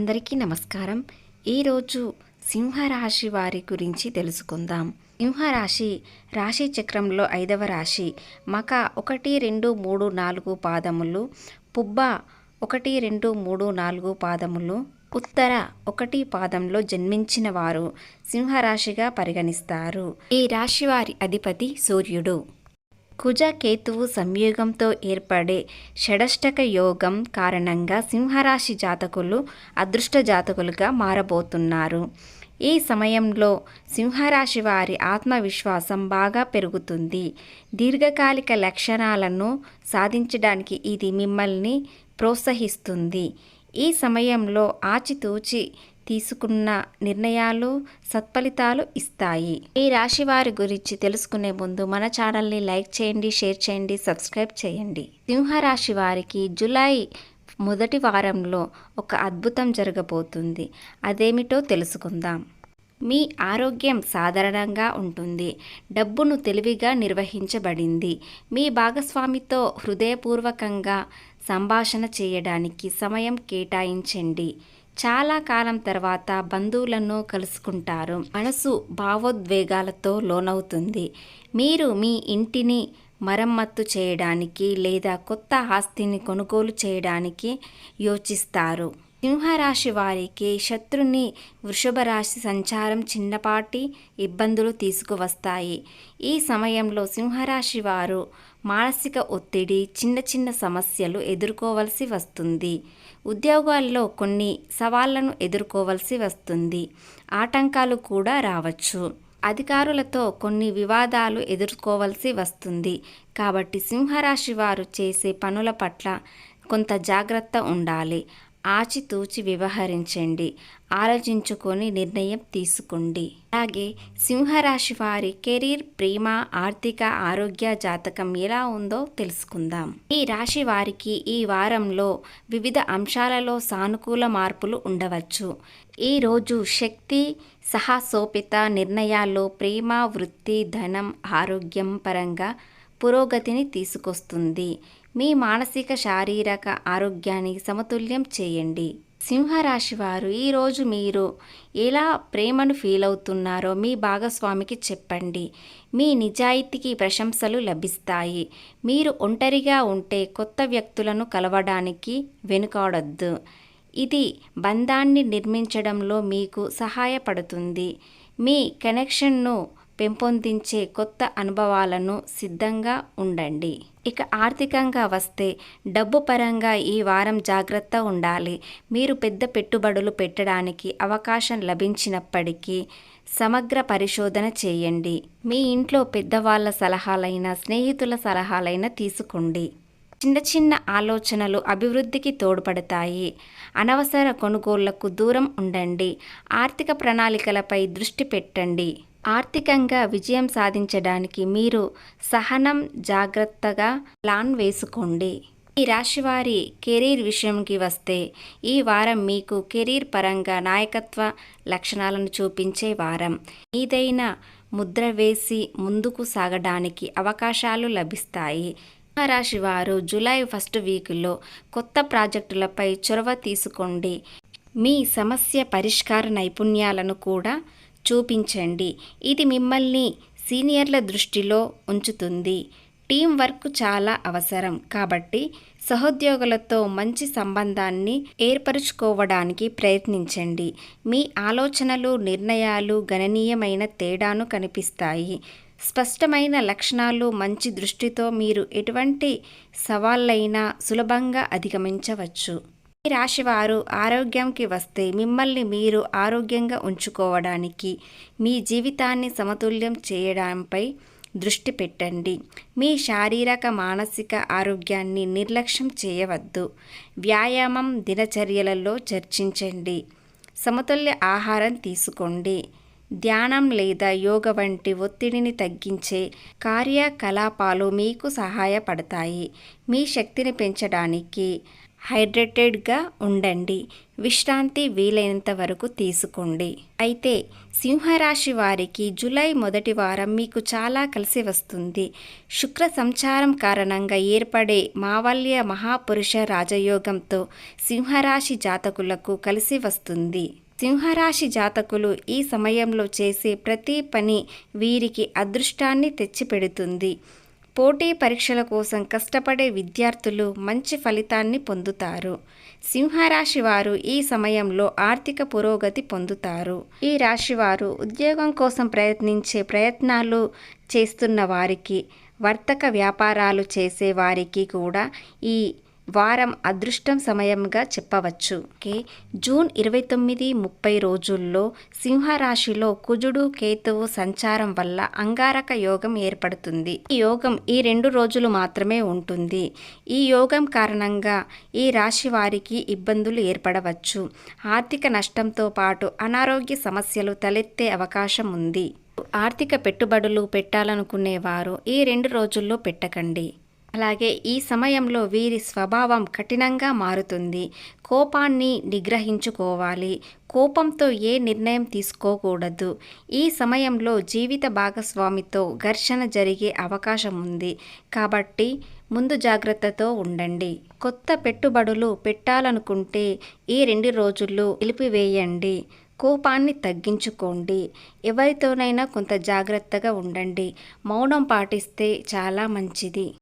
అందరికీ నమస్కారం. ఈరోజు సింహరాశి వారి గురించి తెలుసుకుందాం. సింహరాశి రాశి చక్రంలో ఐదవ రాశి మక ఒకటి రెండు మూడు నాలుగు పాదములు పుబ్బ ఒకటి రెండు మూడు నాలుగు పాదములు ఉత్తర ఒకటి పాదంలో జన్మించిన వారు సింహరాశిగా పరిగణిస్తారు. ఈ రాశి వారి అధిపతి సూర్యుడు. కుజ కేతువు సంయోగంతో ఏర్పడే షడష్టక యోగం కారణంగా సింహరాశి జాతకులు అదృష్ట జాతకులుగా మారబోతున్నారు. ఈ సమయంలో సింహరాశి వారి ఆత్మవిశ్వాసం బాగా పెరుగుతుంది. దీర్ఘకాలిక లక్షణాలను సాధించడానికి ఇది మిమ్మల్ని ప్రోత్సహిస్తుంది. ఈ సమయంలో ఆచితూచి తీసుకున్న నిర్ణయాలు సత్ఫలితాలు ఇస్తాయి. ఈ రాశి వారి గురించి తెలుసుకునే ముందు మన ఛానల్ని లైక్ చేయండి షేర్ చేయండి సబ్స్క్రైబ్ చేయండి. సింహరాశి వారికి జూలై మొదటి వారంలో ఒక అద్భుతం జరగబోతుంది. అదేమిటో తెలుసుకుందాం. మీ ఆరోగ్యం సాధారణంగా ఉంటుంది. డబ్బును తెలివిగా నిర్వహించబడింది. మీ భాగస్వామితో హృదయపూర్వకంగా సంభాషణ చేయడానికి సమయం కేటాయించండి. చాలా కాలం తర్వాత బంధువులను కలుసుకుంటారు. మనసు భావోద్వేగాలతో లోనవుతుంది. మీరు మీ ఇంటిని మరమ్మత్తు చేయడానికి లేదా కొత్త ఆస్తిని కొనుగోలు చేయడానికి యోచిస్తారు. సింహరాశి వారికి శత్రుని వృషభ రాశి సంచారం చిన్నపాటి ఇబ్బందులు తీసుకువస్తాయి. ఈ సమయంలో సింహరాశి వారు మానసిక ఒత్తిడి చిన్న చిన్న సమస్యలు ఎదుర్కోవలసి వస్తుంది. ఉద్యోగాల్లో కొన్ని సవాళ్ళను ఎదుర్కోవలసి వస్తుంది. ఆటంకాలు కూడా రావచ్చు. అధికారులతో కొన్ని వివాదాలు ఎదుర్కోవలసి వస్తుంది. కాబట్టి సింహరాశి వారు చేసే పనుల పట్ల కొంత జాగ్రత్త ఉండాలి. ఆచితూచి వ్యవహరించండి. ఆలోచించుకొని నిర్ణయం తీసుకోండి. అలాగే సింహరాశి వారి కెరీర్ ప్రేమ ఆర్థిక ఆరోగ్య జాతకం ఎలా ఉందో తెలుసుకుందాం. ఈ రాశి వారికి ఈ వారంలో వివిధ అంశాలలో సానుకూల మార్పులు ఉండవచ్చు. ఈరోజు శక్తి సహసోపిత నిర్ణయాల్లో ప్రేమ వృత్తి ధనం ఆరోగ్యం పరంగా పురోగతిని తీసుకొస్తుంది. మీ మానసిక శారీరక ఆరోగ్యాన్ని సమతుల్యం చేయండి. సింహరాశి వారు ఈరోజు మీరు ఎలా ప్రేమను ఫీల్ అవుతున్నారో మీ భాగస్వామికి చెప్పండి. మీ నిజాయితీకి ప్రశంసలు లభిస్తాయి. మీరు ఒంటరిగా ఉంటే కొత్త వ్యక్తులను కలవడానికి వెనుకాడొద్దు. ఇది బంధాన్ని నిర్మించడంలో మీకు సహాయపడుతుంది. మీ కనెక్షన్ను పెంపొందించే కొత్త అనుభవాలను సిద్ధంగా ఉండండి. ఇక ఆర్థికంగా వస్తే డబ్బు పరంగా ఈ వారం జాగ్రత్త ఉండాలి. మీరు పెద్ద పెట్టుబడులు పెట్టడానికి అవకాశం లభించినప్పటికీ సమగ్ర పరిశోధన చేయండి. మీ ఇంట్లో పెద్దవాళ్ళ సలహాలైన స్నేహితుల సలహాలైన తీసుకోండి. చిన్న చిన్న ఆలోచనలు అభివృద్ధికి తోడ్పడతాయి. అనవసర కొనుగోళ్ళకు దూరం ఉండండి. ఆర్థిక ప్రణాళికలపై దృష్టి పెట్టండి. ఆర్థికంగా విజయం సాధించడానికి మీరు సహనం జాగ్రత్తగా ప్లాన్ వేసుకోండి. ఈ రాశివారి కెరీర్ విషయంకి వస్తే ఈ వారం మీకు కెరీర్ పరంగా నాయకత్వ లక్షణాలను చూపించే వారం. ఏదైనా ముద్ర వేసి ముందుకు సాగడానికి అవకాశాలు లభిస్తాయి. రాశి వారు జూలై ఫస్ట్ వీక్లో కొత్త ప్రాజెక్టులపై చొరవ తీసుకోండి. మీ సమస్య పరిష్కార నైపుణ్యాలను కూడా చూపించండి. ఇది మిమ్మల్ని సీనియర్ల దృష్టిలో ఉంచుతుంది. టీం వర్క్ చాలా అవసరం. కాబట్టి సహోద్యోగులతో మంచి సంబంధాన్ని ఏర్పరచుకోవడానికి ప్రయత్నించండి. మీ ఆలోచనలు నిర్ణయాలు గణనీయమైన తేడాను కనిపిస్తాయి. స్పష్టమైన లక్షణాలు మంచి దృష్టితో మీరు ఎటువంటి సవాళ్ళైనా సులభంగా అధిగమించవచ్చు. ఈ రాశివారు ఆరోగ్యంకి వస్తే మిమ్మల్ని మీరు ఆరోగ్యంగా ఉంచుకోవడానికి మీ జీవితాన్ని సమతుల్యం చేయడంపై దృష్టి పెట్టండి. మీ శారీరక మానసిక ఆరోగ్యాన్ని నిర్లక్ష్యం చేయవద్దు. వ్యాయామం దినచర్యలలో చర్చించండి. సమతుల్య ఆహారం తీసుకోండి. ధ్యానం లేదా యోగ వంటి ఒత్తిడిని తగ్గించే కార్యకలాపాలు మీకు సహాయపడతాయి. మీ శక్తిని పెంచడానికి హైడ్రేటెడ్గా ఉండండి. విశ్రాంతి వీలైనంత వరకు తీసుకోండి. అయితే సింహరాశి వారికి జూలై మొదటి వారం మీకు చాలా కలిసి వస్తుంది. శుక్ర సంచారం కారణంగా ఏర్పడే మావల్య మహాపురుష రాజయోగంతో సింహరాశి జాతకులకు కలిసి వస్తుంది. సింహరాశి జాతకులు ఈ సమయంలో చేసే ప్రతి పని వీరికి అదృష్టాన్ని తెచ్చిపెడుతుంది. పోటీ పరీక్షల కోసం కష్టపడే విద్యార్థులు మంచి ఫలితాన్ని పొందుతారు. సింహరాశి వారు ఈ సమయంలో ఆర్థిక పురోగతి పొందుతారు. ఈ రాశి వారు ఉద్యోగం కోసం ప్రయత్నించే ప్రయత్నాలు చేస్తున్న వారికి వర్తక వ్యాపారాలు చేసే వారికి కూడా ఈ వారం అదృష్టం సమయంగా చెప్పవచ్చు. ఓకే. జూన్ ఇరవై తొమ్మిది ముప్పై రోజుల్లో సింహరాశిలో కుజుడు కేతువు సంచారం వల్ల అంగారక యోగం ఏర్పడుతుంది. ఈ యోగం ఈ రెండు రోజులు మాత్రమే ఉంటుంది. ఈ యోగం కారణంగా ఈ రాశి వారికి ఇబ్బందులు ఏర్పడవచ్చు. ఆర్థిక నష్టంతో పాటు అనారోగ్య సమస్యలు తలెత్తే అవకాశం ఉంది. ఆర్థిక పెట్టుబడులు పెట్టాలనుకునేవారు ఈ రెండు రోజుల్లో పెట్టకండి. అలాగే ఈ సమయంలో వీరి స్వభావం కఠినంగా మారుతుంది. కోపాన్ని నిగ్రహించుకోవాలి. కోపంతో ఏ నిర్ణయం తీసుకోకూడదు. ఈ సమయంలో జీవిత భాగస్వామితో ఘర్షణ జరిగే అవకాశం ఉంది. కాబట్టి ముందు జాగ్రత్తతో ఉండండి. కొత్త పెట్టుబడులు పెట్టాలనుకుంటే ఈ రెండు రోజుల్లో నిలిపివేయండి. కోపాన్ని తగ్గించుకోండి. ఎవరితోనైనా కొంత జాగ్రత్తగా ఉండండి. మౌనం పాటిస్తే చాలా మంచిది.